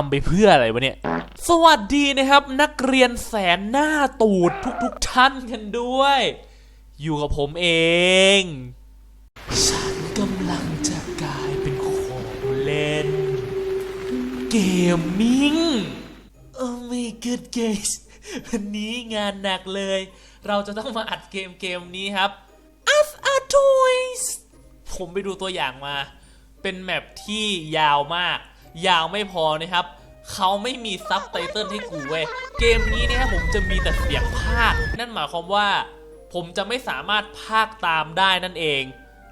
ทำไปเพื่ออะไรวะเนี่ย สวัสดีนะครับ นักเรียนแสนหน้าตูดทุกๆท่านกันด้วย อยู่กับผมเอง ฉันกำลังจะกลายเป็นของเล่น เกมมิ่ง โอ้ my god guys วันนี้งานหนักเลย เราจะต้องมาอัดเกมเกมนี้ครับ As a Toys ผมไปดูตัวอย่างมา เป็นแมปที่ยาวมาก ยาวไม่พอนะครับเขาไม่มีซับไตเติลให้กูเว้ยเกมนี้เนะครับผมจะมีแต่เสียงภาคนั่นหมายความว่า ผมจะไม่สามารถภาคตามได้นั่นเอง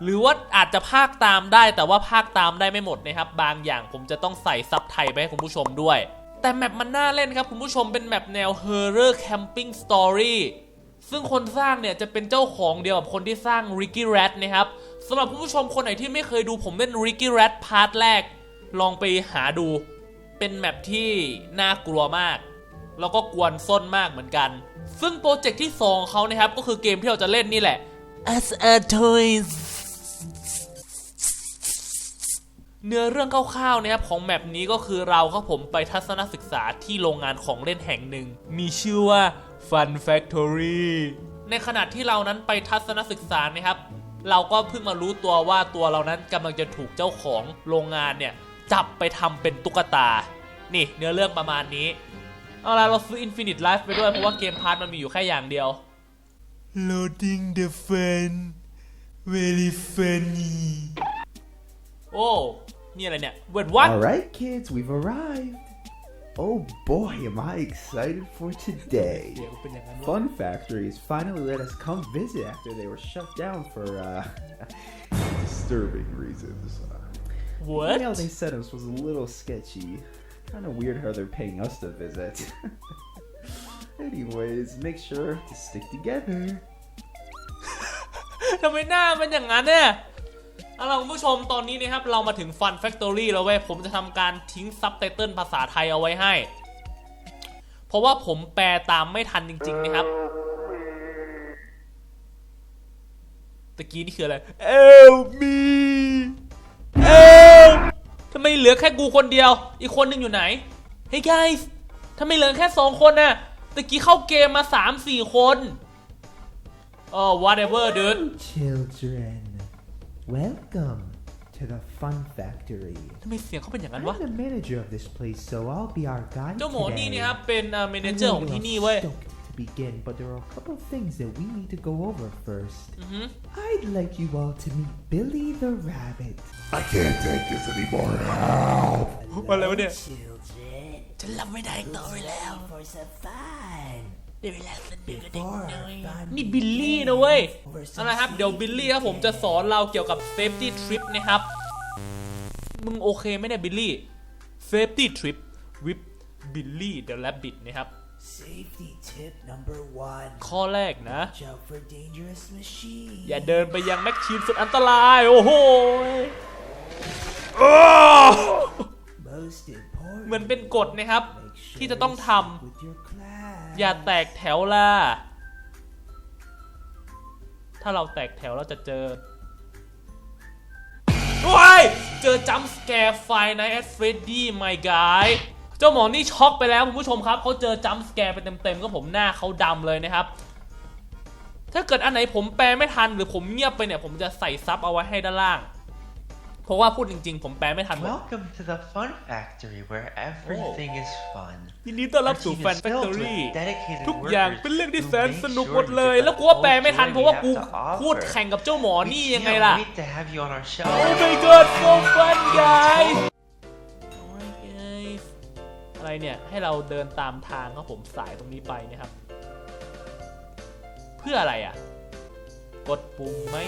หรือว่าอาจจะภาคตามได้แต่ว่าภาคตามได้ไม่หมดนะครับ บางอย่างผมจะต้องใส่ซับไทยไปให้คุณผู้ชมด้วย แต่แมปมันน่าเล่นครับคุณผู้ชมเป็นแมปแนว Horror Camping Story ซึ่งคนสร้างเนี่ยจะเป็นเจ้าของเดียวกับคนที่สร้าง Ricky Rat นะครับสำหรับคุณผู้ชมคนไหนที่ไม่เคยดูผมเล่น Ricky Rat พาร์ทแรก ลองไปหาดู เป็นแมปที่น่ากลัวมาก แล้วก็กวนส้นมากเหมือนกัน ซึ่งโปรเจกต์ที่2องเขานะครับ ก็คือเกมที่เราจะเล่นนี่แหละ As a Toys เนื้อเรื่องคร่าวๆนะครับของแมปนี้ก็คือเราครับผมไปทัศนศึกษาที่โรงงานของเล่นแห่งหนึ่ง มีชื่อว่า Fun Factory ในขณะที่เรานั้นไปทัศนศึกษานะครับ เราก็เพิ่งมารู้ตัวว่าตัวเรานั้นกำลังจะถูกเจ้าของโรงงานเนี่ย จับไปทำเป็นตุ๊กตา นี่เนื้อเรื่องประมาณนี้ เอาล่ะเราซื้อ Infinite Life ไปด้วย เพราะว่าเกมพาร์ทมันมีอยู่แค่อย่างเดียว Loading the fun. Very funny. โอ้ นี่อะไรเนี่ย Wait what All right, kids, we've arrived. Oh boy, am I excited for today. เดี๋ยวเป็นอย่างนั้นวะ Fun Factories finally let us come visit after they were shut down for uh, disturbing reasons. Uh, the What email they sent us was a little sketchy. Kind of weird how they're paying us to visit. Anyways, make sure to stick together. ทำไมหน้ามันอย่างนั้นเนี่ยเอาล่ะคุณผู้ชมตอนนี้นะครับ เรามาถึง Fun Factory แล้วเว้ย ผมจะทำการทิ้งซับไตเติลภาษาไทยเอาไว้ให้ เพราะว่าผมแปลตามไม่ทันจริง ๆ นะครับตะกี้นี่คืออะไร Help me Help ทำไมเหลือแค่กูคนเดียว อีกคนหนึงอยู่ไหน Hey guys ทำไมเหลือแค่สองคนน่ะตะกี้เข้าเกมมา3-4คนอ๋อ whatever dude Children, welcome to the Fun Factory. ทำไมเสียงเขาเป็นอย่างนั้น I'm วะ the manager of this place, so I'll be our guide เจ้าหมอนี่ today. นี่ครับเป็นเมน I เจอร์ know ของ you're ที่นี่ all เว้ย stoked to begin, but there are a couple things that we need to go over first. อือหือ I'd like you all to meet Billy the Rabbit. I can't take this anymore. Help! อะไรวะเนี่ย Children, ฉันรับไม่ได้ต่อไปแล้ว for some fun. ได้เวลาสนุกกับเด็ก Before น้อย fun นี่บิลลี่นะเว้ย over เอา some ละครับ เดี๋ยวบิลลี่ครับผมจะสอนเราเกี่ยวกับเซฟตี้ทริปนะครับ มึงโอเคไหมเนี่ยบิลลี่เซฟตี้ทริปวิปบิลลี่เดอะแรบบิทนะครับ Safety tip number one. ข้อแรกนะ Watch out for dangerous machines. อย่าเดินไปยังแม็กชีนสุดอันตราย โอ้โห Most important. เหมือนเป็นกฎนะครับ make sure ที่จะต้องท you stick with your class. ำอย่าแตกแถวล่ะ ถ้าเราแตกแถวเราจะเจอโอ้ยเจอจัมป์สแกร์ไฟนะแอดเฟรดดี้ไมกาย เจ้าหมอนี่ช็อกไปแล้วคุณผู้ชมครับเขาเจอจัมป์สแกร์ไปเต็มๆก็ผมหน้าเขาดำเลยนะครับ ถ้าเกิดอันไหนผมแปลไม่ทันหรือผมเงียบไปเนี่ย ผมจะใส่ซับเอาไว้ให้ด้านล่าง เพราะว่าพูดจริงๆ ผมแปลไม่ทัน Welcome to the Fun Factory where everything is fun. ยินดีต้อนรับ Our สู่ team แฟน is แฟค filled ทอ with รี่ dedicated ทุกอย่าง workers เป็นเรื่องที่ who แสน make สนุก sure หมด you เลย get แล้วกู the ว่าแปล full ไม่ทัน joy เพราะว่า we กู have to พูด offer. แข่งกับเจ้าหมอ We นี่ยังไง can't ล่ะ wait to have you on our show. Oh my god so fun guys เนี่ยให้เราเดินตามทางครับผมสายตรงนี้ไปนะครับ เพื่ออะไรอะ กดปุ่มไหม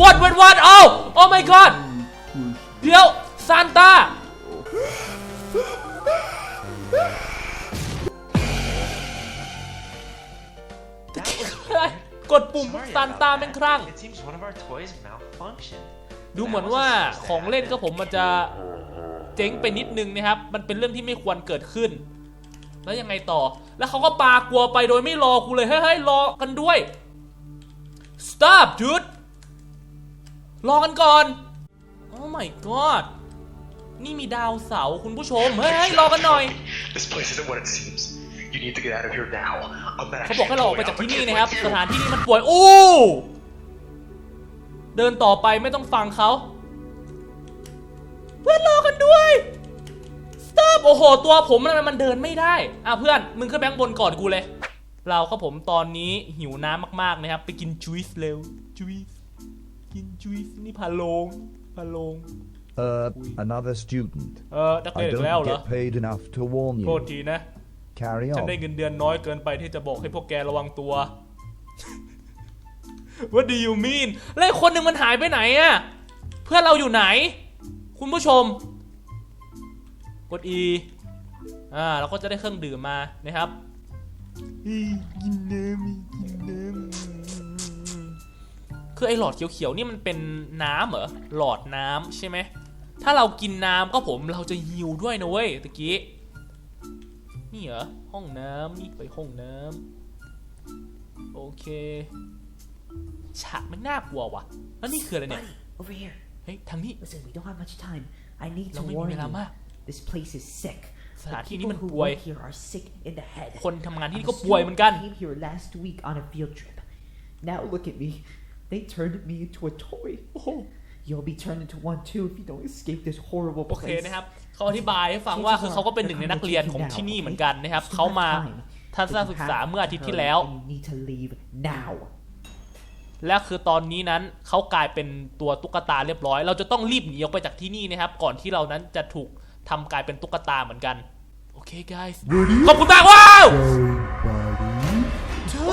What what what oh oh my god เดี๋ยวซานต้า That was กดปุ่ม Sorry ซาน about ต้า that. แม่งครั่ง It seems one of our toys malfunctioned. ดูเหมือนว่าของเล่นก็ผมมันจะ เจ๊งไปนิดนึงนะครับ มันเป็นเรื่องที่ไม่ควรเกิดขึ้น แล้วยังไงต่อ แล้วเขาก็ปากลัวไปโดยไม่รอกูเลยเฮ้ยเฮ้ยรอกันด้วย stop dude รอกันก่อน oh my god นี่มีดาวเสาร์คุณผู้ชม เฮ้ยรอกันหน่อย This place isn't what it seems. You need to get out of here now. I'm not เขาบอก actually ให้เราออกไป going จาก out, ที่ but นี่ kids นะครับ like ส you- ถานที่นี้มันป่วยโอ้เดินต่อไปไม่ต้องฟังเขา เพื่อนรอกันด้วย stop โอ้โห ตัวผมทำไมมันเดินไม่ได้ อะเพื่อน มึงขึ้นแบงค์บนก่อนกูเลย เราครับผมตอนนี้หิวน้ำมากๆนะครับ ไปกินจูสเร็วจูสกินจูสนี่พาโลงพาโลง Uh, another student. เออนักเรีย I นอีกแล้ว don't เหรอ get paid enough to warn โทษ you. ทีนะ Carry ฉันได้ on. เงินเดือนน้อยเกินไปที่จะบอกให้พวกแกระวังตัว What do you mean แล้วอีกคนหนึ่งมันหายไปไหนอะเพื่อนเราอยู่ไหน คุณผู้ชม กด E อ่าเราก็จะได้เครื่องดื่มมานะครับเฮ้ยกินน้ำกินน้คือไอหลอดเขียวๆนี่มันเป็นน้ำเหรอหลอดน้ำใช่ไหมถ้าเรากินน้ำก็ผมเราจะฮิวด้วยนะเว้ยตะกี้นี่เหรอห้องน้ำนี่ไปห้องน้ำโอเคฉากมันน่ากลัวว่ะแล้วนี่คืออะไรเนี่ย Buddy, over here. เฮ้ยทางนี้ Listen, we don't have much time. I need เรา to ไม่มี warn เวลา you. มาก This place is sick. สถาน The ที่นี้ people มัน who ป่วย work here are sick in the head. คนทำงานที่ I'm นี่ a ก็ป่วยเหมือนกัน student who came here last week on a field trip. Now look at me. They turned me into a toy. โอ้โห You'll be turned into one too if you don't escape this horrible โอเค place. นะครับเขาอธิบายให้ฟังว่าคือเขาก็เป็นหนึ่งในนักเรียนของที่นี่เหมือนกันนะครับ เขามาทัศนศึกษาเมื่ออาทิตย์ที่แล้ว And you need to leave now. และคือตอนนี้นั้นเขากลายเป็นตัวตุ๊กตาเรียบร้อย เราจะต้องรีบหนีออกไปจากที่นี่นะครับ ก่อนที่เรานั้นจะถูกทำกลายเป็นตุ๊กตาเหมือนกัน โอเค guys ขอบคุณมากว้าวชื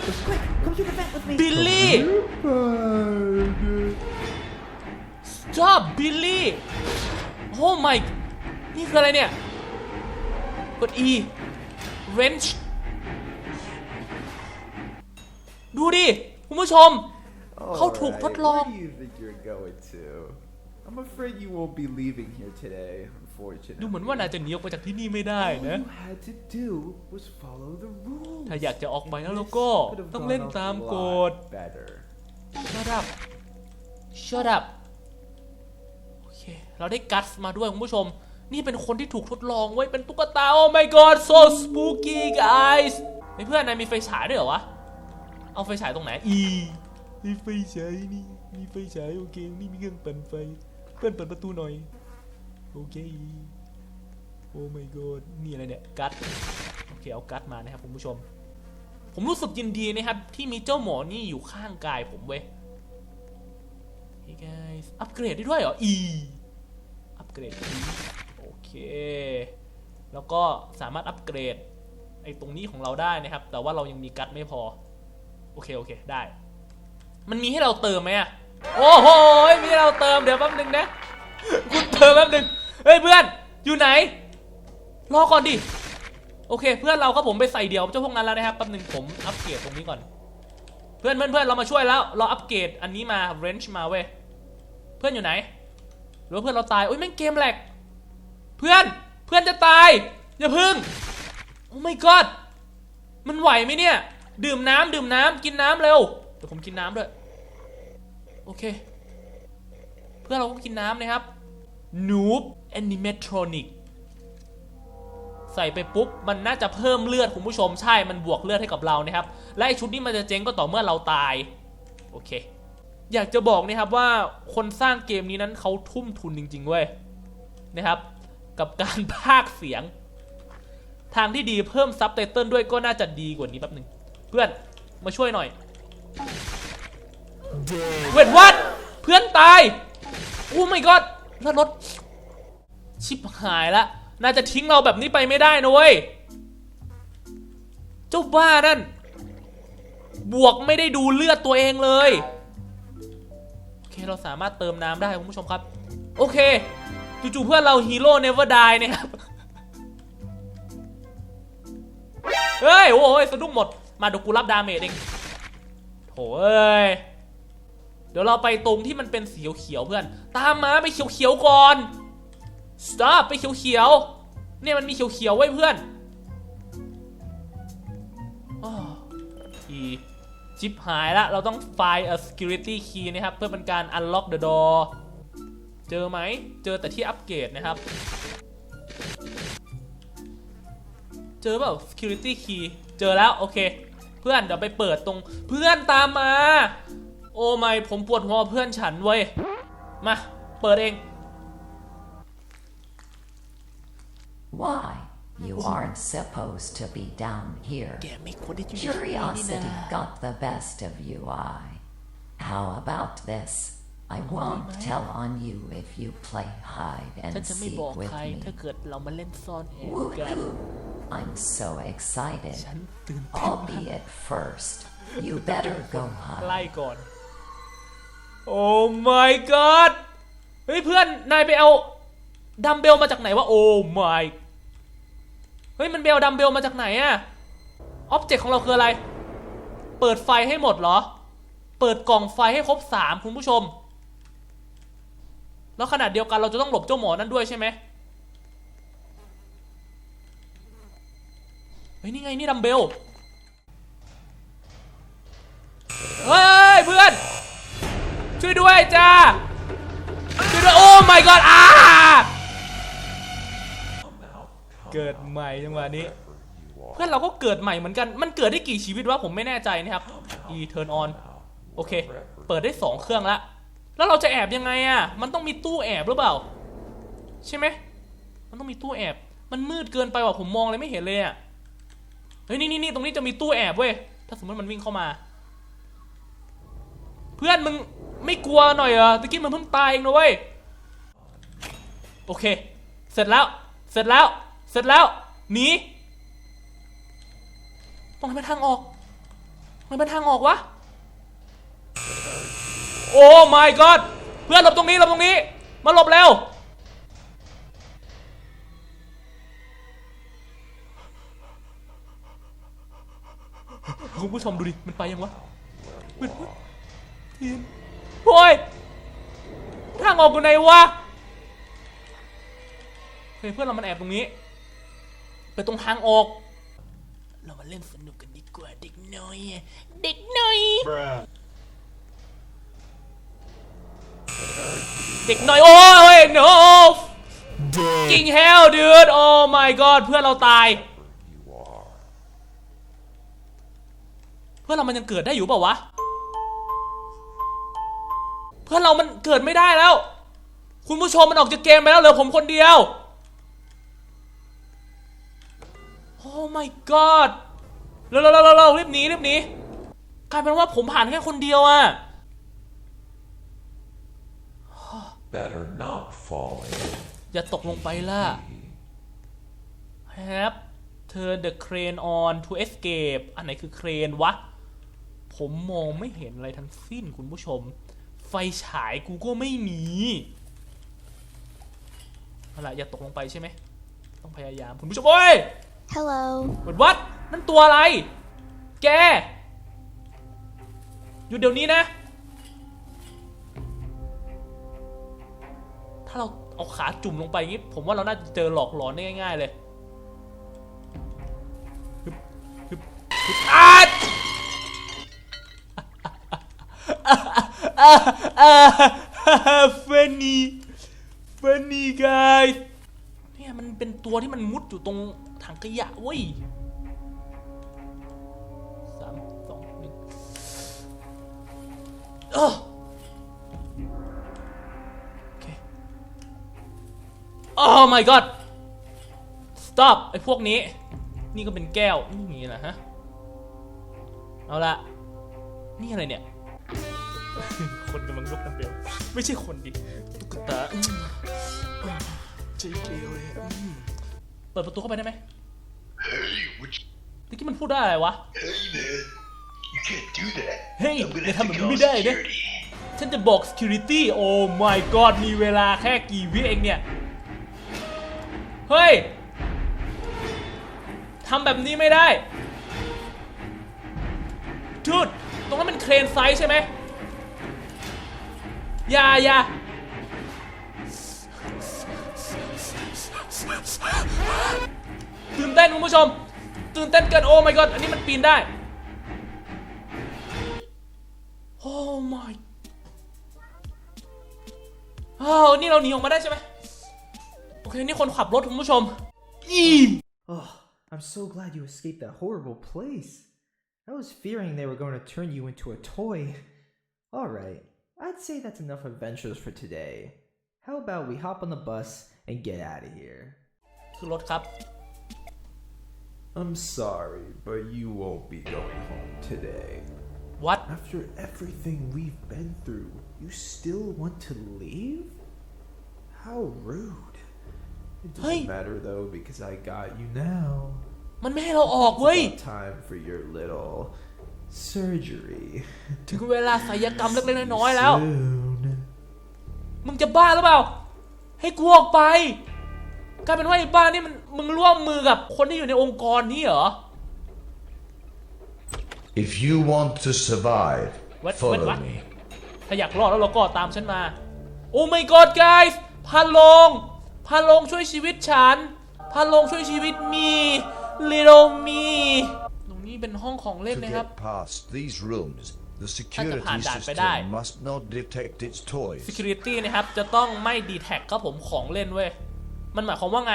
ด Quick, come to the vent with me. บิลลี่ stop บิลลี่ โอ้ my นี่คืออะไรเนี่ย กด E wrench ดูดิ คุณผู้ชม เขาถูกทดลอง Where do you think you're going to? I'm afraid you won't be leaving here today, unfortunately. ดูเหมือนว่านายจะหนีออกไปจากที่นี่ไม่ได้นะ All you had to do was follow the rules. ถ้าอยากจะออกไปแล้วเราก็ Could have ต้อง gone เล่น off ตาม a ก lot ฎ Better. shut up shut up โอเค เราได้กัสมาด้วยคุณผู้ชม นี่เป็นคนที่ถูกทดลองไว้เป็นตุ๊กตา oh my god so spooky guys ไอ้เพื่อนนายมีไฟฉายด้วยเหรอวะ เอาไฟฉายตรงไหน อีมีไฟฉายนี่ มีไฟฉายโอเค นี่มีเครื่องปั่นไฟ เพื่อนเปิดประตูหน่อย โอเค โอ้ my god นี่อะไรเนี่ย กัสโอเค เอากัสมานะครับคุณผู้ชม ผมรู้สึกยินดีนะครับ ที่มีเจ้าหมอนี่อยู่ข้างกายผมเว้ย Hey guys อัปเกรดได้ด้วยเหรอ E อัปเกรด E โอเค แล้วก็สามารถอัปเกรดไอ้ตรงนี้ของเราได้นะครับ แต่ว่าเรายังมีกัสไม่พอ โอเคโอเคได้ มันมีให้เราเติมไหมอะโอ้โหมีให้เราเติมเดี๋ยวแป๊บนึงนะคุณเติมแป๊บนึงเฮ้ยเพื่อนอยู่ไหน รอก่อนดิโอเค เพื่อนเราก็ผมไปใส่เดี่ยวเจ้าพวกนั้นแล้วนะครับแป๊บนึงผมอัปเกรดตรงนี้ก่อน เพื่อนเพื่อนเพื่อนเรามาช่วยแล้ว เราอัปเกรดอันนี้มา wrench มาเว้ยเพื่อนอยู่ไหนหรือว่าเพื่อนเราตายโอ้ยแม่งเกมแหลกเพื่อนเพื่อนจะตายอย่าพึ่งโอ้ my god มันไหวไหมเนี่ย ดื่มน้ำดื่มน้ำกินน้ำเร็วเดี๋ยวผมกินน้ำด้วยโอเค เพื่อนเราก็กินน้ำนะครับ Noob Animatronic ใส่ไปปุ๊บ มันน่าจะเพิ่มเลือดคุณผู้ชมใช่มันบวกเลือดให้กับเรานะครับ และไอชุดนี้มันจะเจ๊งก็ต่อเมื่อเราตาย โอเค อยากจะบอกนะครับว่าคนสร้างเกมนี้นั้นเขาทุ่มทุนจริง ๆ เว้ยนะครับ กับการพากเสียง ทางที่ดีเพิ่มซับไตเติลด้วยก็น่าจะดีกว่านี้แป๊บหนึ่ง พื่อนมาช่วยหน่อย เวทวัดเพื่อนตายโอ้ไม่กอดเลือดรถชิบหายละน่าจะทิ้งเราแบบนี้ไปไม่ได้นะเว้ยเจ้าบ้านั่น บวกไม่ได้ดูเลือดตัวเองเลยโอเคเราสามารถเติมน้ำได้คุณผู้ชมครับ โอเคจู่ๆเพื่อนเราฮีโร่เนเวอร์ไดนะครับเฮ้ย โอ้ยสะดุ้งหมด มาเดี๋ยวกูรับดาเมจเองโถเอ้ยเดี๋ยวเราไปตรงที่มันเป็นสีเขียวเพื่อน ตามมาไปเขียวๆก่อน stop ไปเขียวๆเนี่ยมันมีเขียวๆไว้เพื่อนอีชิปหายละ เราต้องไฟล์ a security key นะครับ เพื่อเป็นการ unlock the door เจอไหม เจอแต่ที่อัปเกรดนะครับ เจอเปล่า security key เจอแล้ว โอเค พื่อนเดี๋ยวไปเปิดตรงเพื่อนตามมา โอ้ไม่ผมปวดหัวเพื่อนฉันเว้ยมาเปิดเอง Why? You aren't supposed to be down here. แกไม่ควรได้อยู่ในที่นี่ Curiosity นะ got the best of you, I. How about this? I won't tell on you if you play hide ฉัน and จะไม่ seek บอก with ใครถ้า me. เกิดเรามาเล่นซ่อนแอบกัน Woohoo! I'm so excited. ฉันตื่นเต้นมาก Albeit first, you better go ไล่ hide. ก่อน โอ้ my god เฮ้ยเพื่อน นายไปเอาดัมเบลมาจากไหนวะ โอ้ my เฮ้ยมันเบลดัมเบลมาจากไหนอะออบเจกต์ของเราคืออะไร เปิดไฟให้หมดเหรอ เปิดกล่องไฟให้ครบสามคุณผู้ชม แล้วขนาดเดียวกันเราจะต้องหลบเจ้าหมอนั่นด้วยใช่ไหม ฮ้ยนี่ไงนี่ดัมเบลเฮ้ยเพื่อน ช่วยด้วยจ้าช่วยด้วยโอ้ my god อ่าเกิดใหม่จังหวะนี้ เพื่อนเราก็เกิดใหม่เหมือนกันมันเกิดได้กี่ชีวิตวะผมไม่แน่ใจนะครับ e turn on โอเค เปิดได้สองเครื่องละแล้วเราจะแอบยังไงอะ มันต้องมีตู้แอบหรือเปล่า ใช่ไหมมันต้องมีตู้แอบ มันมืดเกินไปว่ะผมมองเลยไม่เห็นเลยอะ เฮ้ยนี่นี่นี่ตรงนี้จะมีตู้แอบเว้ย ถ้าสมมติมันวิ่งเข้ามา เพื่อนมึงไม่กลัวหน่อยเหรอตะกี้มันเพิ่งตายเองนะเว้ย โอเค เสร็จแล้ว เสร็จแล้ว เสร็จแล้ว หนี ตรงไหนเป็นทางออกตรงไหนเป็นทางออกวะ โอ้ my god เพื่อนหลบตรงนี้หลบตรงนี้ มาหลบเร็ว คุณผู้ชมดูดิ มันไปยังวะมันทีมโอ้ยทางออกอยู่ไหนวะเฮ้ยเพื่อนเรามันแอบตรงนี้ ไปตรงทางออก เรามาเล่นสนุกกันดีกว่าเด็กน้อย เด็กน้อย เด็กน้อย โอ้ย no กิงเฮลดูดโอ้ my god เพื่อนเราตาย เพื่อนเรามันยังเกิดได้อยู่เปล่าวะ เพื่อนเรามันเกิดไม่ได้แล้ว คุณผู้ชมมันออกจากเกมไปแล้วเหลือผมคนเดียว โอ้ my god เร็วเร็วเร็วเร็วรีบหนีรีบหนีกลายเป็นว่าผมผ่านแค่คนเดียวอะ Better not fall in. อย่าตกลงไปล่ะ Have turn the crane on to escape อันไหนคือเครนวะ ผมมองไม่เห็นอะไรทั้งสิ้นคุณผู้ชม ไฟฉายกูก็ไม่มีเอาล่ะอย่าตกลงไปใช่ไหม ต้องพยายามคุณผู้ชมโอ้ย Hello. เหมือนวัดนั่นตัวอะไร แก อยู่เดี๋ยวนี้นะ ถ้าเราเอาขาจุ่มลงไปอย่างงี้ ผมว่าเราน่าจะเจอหลอกหลอนได้ง่าย ๆ เลย ฟนนี่ฟันนี่ guys เนี่ยมันเป็นตัวที่มันมุดอยู่ตรงถังขยะเว้ยสามสองหนึ่งเออโอเค Oh my god stop ไอ้พวกนี้ นี่ก็เป็นแก้วไม่มีนะฮะ เอาละนี่อะไรเนี่ย คนกำลังยกดัมเบล ไม่ใช่คนดิ ตุ๊กตาอืมใจเกลียวเลยอืมเปิดประตูเข้าไปได้ไหม Hey, what you, เมื่อกี้มันพูดได้อะไรวะ hey man, you can't do that. Hey, I'm gonna they have to haven't call been there, eh? security. ฉันจะบอก security โอ้ my god มีเวลาแค่กี่วิเองเนี่ย เฮ้ย ทำแบบนี้ไม่ได้ จุด ตรงนั้นมันเครนไซส์ใช่ไหม อย่าอย่าตื่นเต้นคุณผู้ชม ตื่นเต้นเกินโอ้ my god อันนี้มันปีนได้ โอ้ my อ้าวนี่เราหนีออกมาได้ใช่ไหมโอเค นี่คนขับรถคุณผู้ชมอี Oh, I'm so glad you escaped that horrible place. I was fearing they were going to turn you into a toy. Alright, I'd say that's enough adventures for today. How about we hop on the bus and get out of here? คือรถครับ I'm sorry, but you won't be going home today. what After everything we've been through, you still want to leave? How rude. It doesn't Hey. matter though because I got you now. มันไม่ให้เราออกเว้ย About time for your little surgery. ถึงเวลาศัลยกรรมเล็กๆน้อยๆ See you แล้ว Soon. มึงจะบ้าหรือเปล่า ให้กูออกไป กลายเป็นว่าไอ้บ้านี่มันมึงร่วมมือกับคนที่อยู่ในองค์กรนี้เหรอ If you want to survive, What- follow what- what? me. ถ้าอยากรอดแล้วเราก็ตามฉันมา โอ้ my god guys พันลงพันลงช่วยชีวิตฉันพันลงช่วยชีวิตมี little me ตรง นี้เป็นห้องของเล่น To นะครับ get past these rooms, the security ผ่านด่านไปได้ system must not detect its toys. security นะครับ จะต้องไม่ detect ครับผมของเล่นเว้ย มันหมายความว่าไง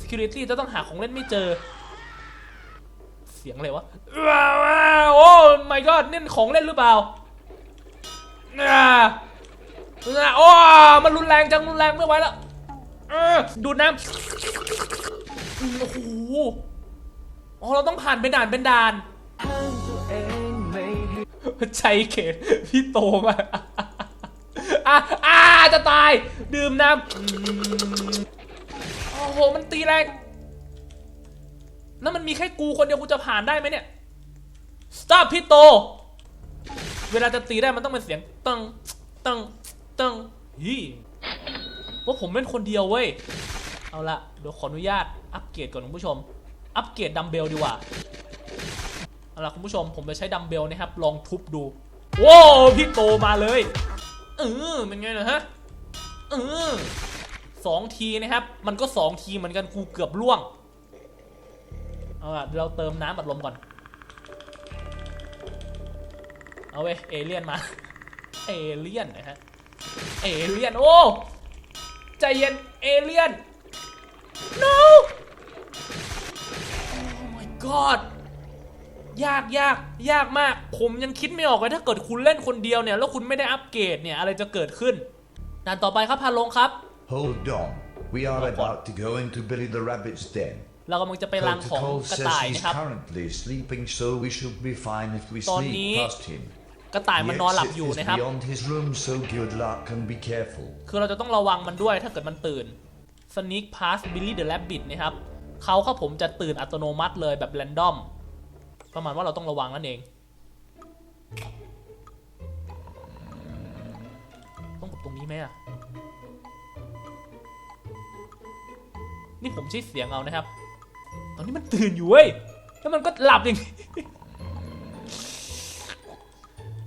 security จะต้องหาของเล่นไม่เจอ เสียงอะไรวะว้าวว้าวโอ้ my god นี่ของเล่นหรือเปล่าอ่าอ่าโอ้มันรุนแรงจังรุนแรงไม่ไหวแล้วเออดูดน้ำอืมโอ้โห อ๋อเราต้องผ่านเป็นด่านเป็นด่านใจเขตพี่โตมาอะอ่าจะตาย ดื่มน้ำโอ้โห มันตีแรงแล้วมันมีแค่กูคนเดียวกูจะผ่านได้ไหมเนี่ย stop พี่โต เวลาจะตีได้มันต้องเป็นเสียงตึงตึงตึงฮีว่าผมเป็นคนเดียวเว้ย เอาละเดี๋ยวขออนุญาตอัปเกรดก่อนคุณผู้ชม อัปเกรดดัมเบลดีกว่าเอาล่ะคุณผู้ชมผมจะใช้ดัมเบลนะครับ ลองทุบดูโว้วพี่โตมาเลยเออเป็นไงนะฮะเออสองทีนะครับ มันก็สองทีเหมือนกันกูเกือบล่วงเอาล่ะเราเติมน้ำอัดลมก่อน เอาเว้ยเอเลี่ยนมา เอเลี่ยนนะฮะ เอเลี่ยนโอ้ใจเย็นเอเลี่ยน no god ยากยากยากมาก ผมยังคิดไม่ออกเลยถ้าเกิดคุณเล่นคนเดียวเนี่ย แล้วคุณไม่ได้อัปเกรดเนี่ย อะไรจะเกิดขึ้นด่านต่อไปครับพาลงครับ Hold on. We are about to go into Billy the Rabbit's den. เรากำลังจะไปรังของ Protocol กระ says ต่าย he's นะครับ currently sleeping, so we should be fine if we ตอน sneak นี้ past him. กระต่ายมัน The นอนหลับ exit อยู่ is นะครับ beyond his room, so good luck and be careful. คือเราจะต้องระวังมันด้วยถ้าเกิดมันตื่น Sneak Past Billy the Rabbit นะครับ เขาครับผมจะตื่นอัตโนมัติเลยแบบแรนดอม ประมาณว่าเราต้องระวังนั่นเอง ต้องกดตรงนี้ไหมอะนี่ผมใช้เสียงเอานะครับ ตอนนี้มันตื่นอยู่เว้ย แล้วมันก็หลับอย่าง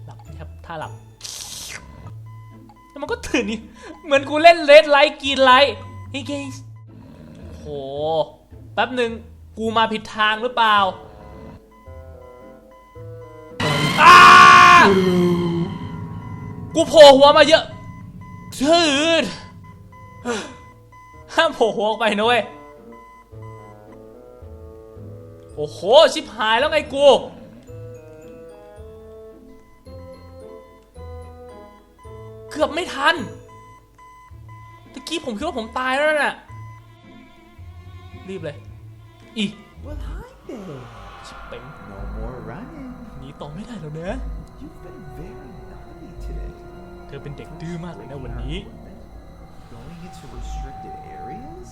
หลับครับ ถ้าหลับแล้วมันก็ตื่นนี่ เหมือนกูเล่นเลดไลท์กีนไลท์เฮ้ยเกสโห แป๊บหนึ่งกูมาผิดทางหรือเปล่าอ้ากูโผล่หัวมาเยอะชืดห้ามโผล่หัวออกไปนะเว้ย โอ้โห ชิบหายแล้วไงกู เกือบไม่ทัน ตะกี้ผมคิดว่าผมตายแล้วน่ะ รีบเลย อี Well, hi there. ชิบเป๋ง No more running. หนีต่อไม่ได้แล้วนะ You've been very naughty today. เธอเป็นเด็กดื้อมากเลยนะวันนี้ Going into restricted areas?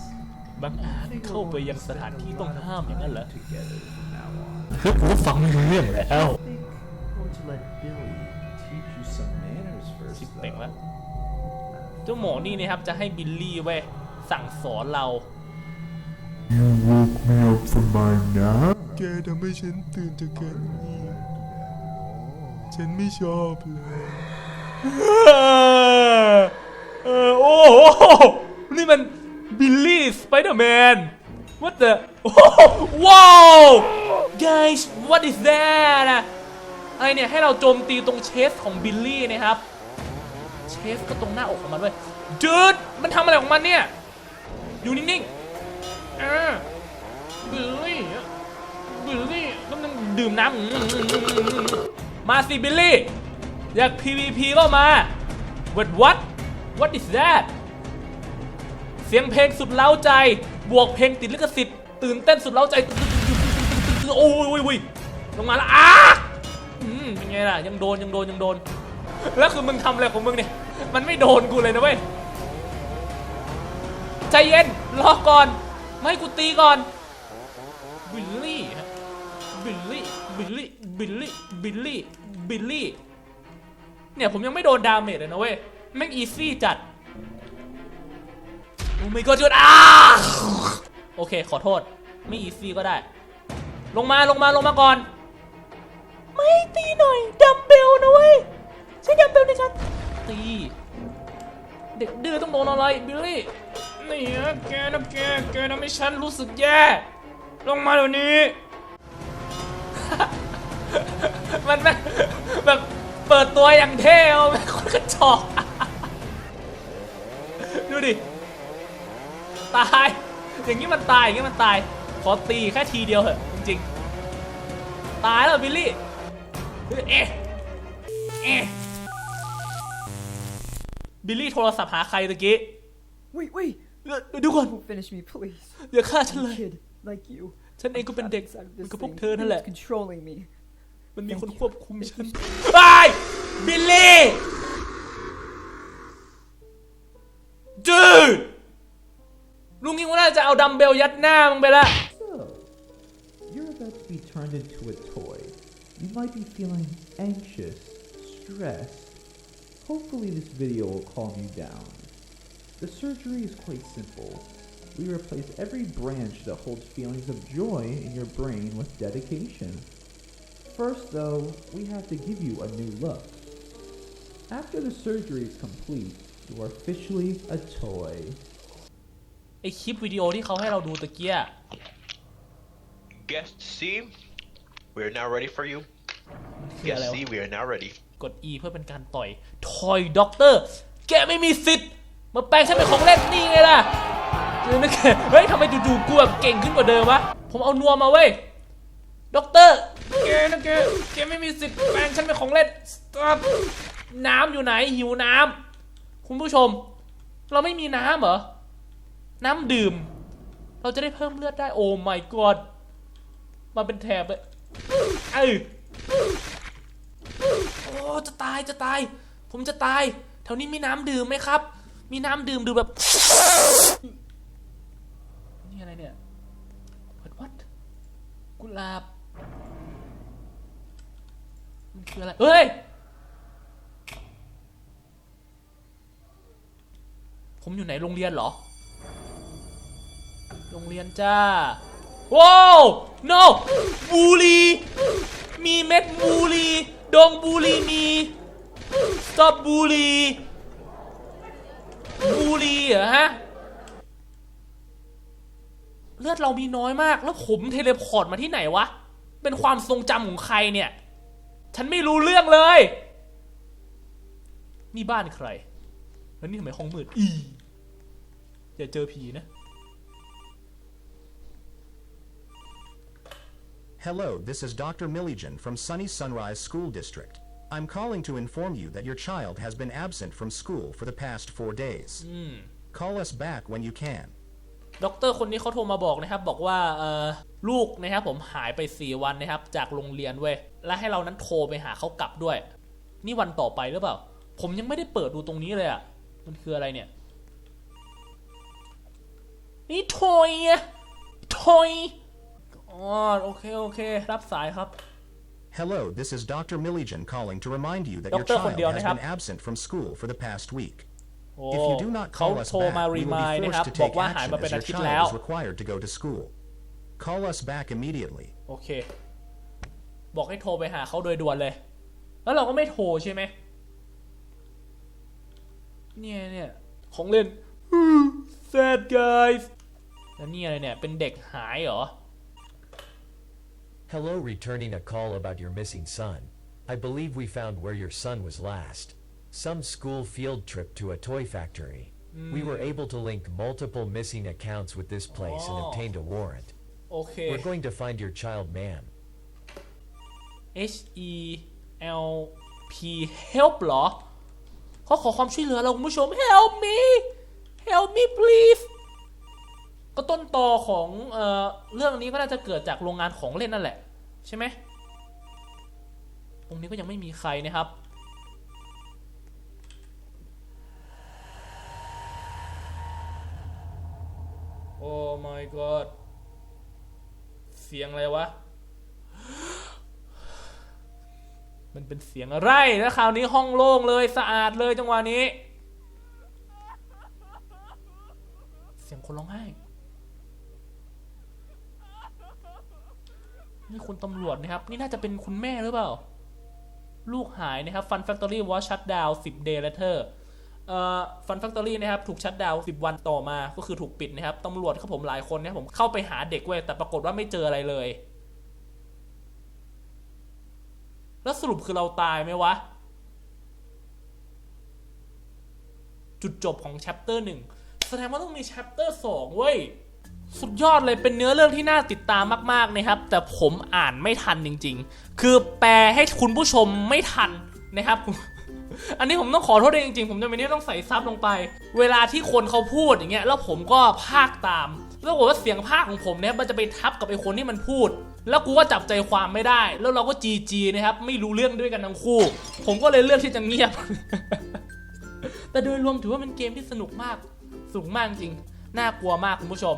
บางอาจเข้าไปยังสถานที่ต้องห้ามอย่างนั้นเหรอ Together from now on. คือกูฟังไม่รู้เรื่องแล้ว I think I want to let Billy teach you some manners first. ชิบเป๋ง though. แล้วเจ้าหมอนี่นะครับจะให้บิลลี่เว้ยสั่งสอนเรา แกทำให้ฉันตื่นจากการงีบฉันไม่ชอบเลยเออโอ้โหนี่มันบิลลี่สไปเดอร์แมน what the ว้าว guys what is that อะอะไรเนี่ย ให้เราโจมตีตรงเชสของบิลลี่นะครับ เชฟก็ตรงหน้าอกของมันเว้ยจืดมันทำอะไรของมันเนี่ย ดื่มน้ำมาสิบิลลี่ อยาก PVP ก็มา What what What is that เสียงเพลงสุดเล้าใจ บวกเพลงติดลิขสิทธิ์ ตื่นเต้นสุดเล้าใจ โอ้ยโอ้ยลงมาแล้วอ้าเป็นไงล่ะ ยังโดนยังโดนยังโดน แล้วคือมึงทำอะไรของมึงเนี่ย มันไม่โดนกูเลยนะเว้ย ใจเย็น รอก่อน ไม่ให้กูตีก่อน บิลลี่ฮะบิลลี่ บิลลี่บิลลี่บิลลี่เนี่ยผมยังไม่โดนดาเมจเลยนะเว้ยแม่งอีซี่จัดโอ้ไม่ก็จุดอ้าโอเค ขอโทษ ไม่อีซี่ก็ได้ ลงมาลงมาลงมาก่อน ไม่ตีหน่อยดัมเบลนะเว้ยใช้ดัมเบลในการตี เด็กดื้อต้องโดนอะไรบิลลี่นี่แกนะแกแกทำให้ฉันรู้สึกแย่ ลงมาเดี๋ยวนี้ มันแบบแบบเปิดตัวอย่างเท่เอาแบบคนกระจอกดูดิ ตาย อย่างนี้มันตาย อย่างนี้มันตาย ขอตีแค่ทีเดียวเหอะ จริงๆ ตายแล้วบิลลี่ เอ๊ะ เอ๊ะ บิลลี่โทรศัพท์หาใครตะกี้ Wait, wait! เดี๋ยวเดูก่อน Don't finish me, please. อย่าฆ่าฉันเลย Kid, like you. ฉันเองก็เป็นเด็ก Outside of เหมือ this นกับพวก thing, เธอนั่นแหละ it's controlling me. มันมีคนควบคุมฉันไอ้ยบิลลี่จืดลุงยิ่งว่าน่าจะเอาดัมเบลยัดหน้ามึงไปละ So, you're about to be turned into a toy. You might be feeling anxious, stressed. Hopefully, this video will calm you down. The surgery is quite simple. We replace every branch that holds feelings of joy in your brain with dedication. First, though, we have to give you a new look. After the surgery is complete, you are officially a toy. ไอคลิปวิดีโอที่เขาให้เราดูตะเกีย Guest C, we are now ready for you. คืออะไร Guest วะ C, we are now ready. กด E เพื่อเป็นการต่อย ทอยด็อกเตอร์ แกไม่มีสิทธิ์ มาแปลงฉันเป็นของเล่นนี่ไงล่ะเจอนะแกเฮ้ยทำไมจู่ๆกูแบบเก่งขึ้นกว่าเดิมวะ ผมเอานัวมาเว้ยด็อกเตอร์ แกนะแกแกไม่มีสิทธิ์แปลงฉันเป็นของเล่น stop น้ำอยู่ไหนหิวน้ำคุณผู้ชม เราไม่มีน้ำเหรอ น้ำดื่ม เราจะได้เพิ่มเลือดได้โอ้ my god มาเป็นแถบเลยเอ้โอ้จะตายจะตาย ผมจะตาย แถวนี้มีน้ำดื่มไหมครับ มีน้ำดื่มดื่มแบบนี่อะไรเนี่ยเปิดวัดกุหลาบ คืออะไร เฮ้ย ผมอยู่ไหนโรงเรียนเหรอ โรงเรียนจ้า ว้าว no บูรีมีเม็ดบูรีดองบูรีมี stop บูรีบูรีเหรอฮะ เลือดเรามีน้อยมาก แล้วผมเทเลพอร์ตมาที่ไหนวะ เป็นความทรงจำของใครเนี่ย ฉันไม่รู้เรื่องเลย นี่บ้านใคร แล้วนี่ทำไมห้องมืด อี อย่าเจอผีนะ Hello, this is Dr. Milligan from Sunny Sunrise School District. I'm calling to inform you that your child has been absent from school for the past four days. Call us back when you can. ด็อกเตอร์คนนี้เขาโทรมาบอกนะครับ บอกว่าเออ ลูกนะครับผมหายไป 4 วันนะครับ จากโรงเรียนเว้ยและให้เรานั้นโทรไปหาเขากลับด้วย นี่วันต่อไปหรือเปล่า ผมยังไม่ได้เปิดดูตรงนี้เลยอะ่ะมันคืออะไรเนี่ย นี่ทอยอะทอยอ๋อโอเคโอเครับสายครับ Hello, this is Dr. Milligan calling to remind you that your Dr. child คนเดียว has นะครับ been absent from school for the past week. โอ้ If you do not เขา call us โทรมา back, we will รีมาย be นะครับ forced to บอก take ว่าหาย action มาเป็น as อา your ทิตย์แล้ว child is required to go to school. Call us back immediately. โอเค บอกให้โทรไปหาเขาโดยด่วนเลย แล้วเราก็ไม่โทรใช่ไหม เนี่ยเนี่ยของเล่น sad guys แล้วนี่อะไรเนี่ย เป็นเด็กหายเหรอ Hello, returning a call about your missing son. I believe we found where your son was last. some school field trip to a toy factory. We were able to link multiple missing accounts with this place and Oh. obtained a warrant. โอเค We're going to find your child man. H E L P help เหรอเขาขอความช่วยเหลือเราคุณผู้ชม help me help me please ก็ต้นตอของเอ่อเรื่องนี้ก็น่าจะเกิดจากโรงงานของเล่นนั่นแหละ ใช่ไหมตรงนี้ก็ยังไม่มีใครนะครับโอ้ my god เสียงอะไรวะ มันเป็นเสียงอะไรแล้วคราวนี้ห้องโล่งเลยสะอาดเลยจังหวะนี้ เสียงคนร้องไห้ นี่คุณตำรวจนะครับ นี่น่าจะเป็นคุณแม่หรือเปล่า ลูกหายนะครับ Fun Factory was shut down 10 day later เอ่อ Fun Factory นะครับถูกชัดดาวน์10วันต่อมาก็คือถูกปิดนะครับตำรวจครับผมหลายคนเนะครับผมเข้าไปหาเด็กเว้ยแต่ปรากฏว่าไม่เจออะไรเลย แล้วสรุปคือเราตายไหมวะ จุดจบของแชปเตอร์หนึ่งแสดงว่าต้องมีแชปเตอร์สองเว้ย สุดยอดเลยเป็นเนื้อเรื่องที่น่าติดตามมากๆนะครับ แต่ผมอ่านไม่ทันจริง ๆ คือแปลให้คุณผู้ชมไม่ทันนะครับ อันนี้ผมต้องขอโทษด้วยจริงๆ ผมจะไม่ได้ต้องใส่ซับลงไป เวลาที่คนเขาพูดอย่างเงี้ย แล้วผมก็พากตาม แล้วบอกฏว่าเสียงพากของผมเนี่ยมันจะไปทับกับไอ้คนที่มันพูด แล้วกูก็จับใจความไม่ได้ แล้วเราก็จีจีนะครับไม่รู้เรื่องด้วยกันทั้งคู่ ผมก็เลยเลือกที่จะเงียบ แต่โดยรวมถือว่าเป็นเกมที่สนุกมากสนุกมากจริง น่ากลัวมากคุณผู้ชม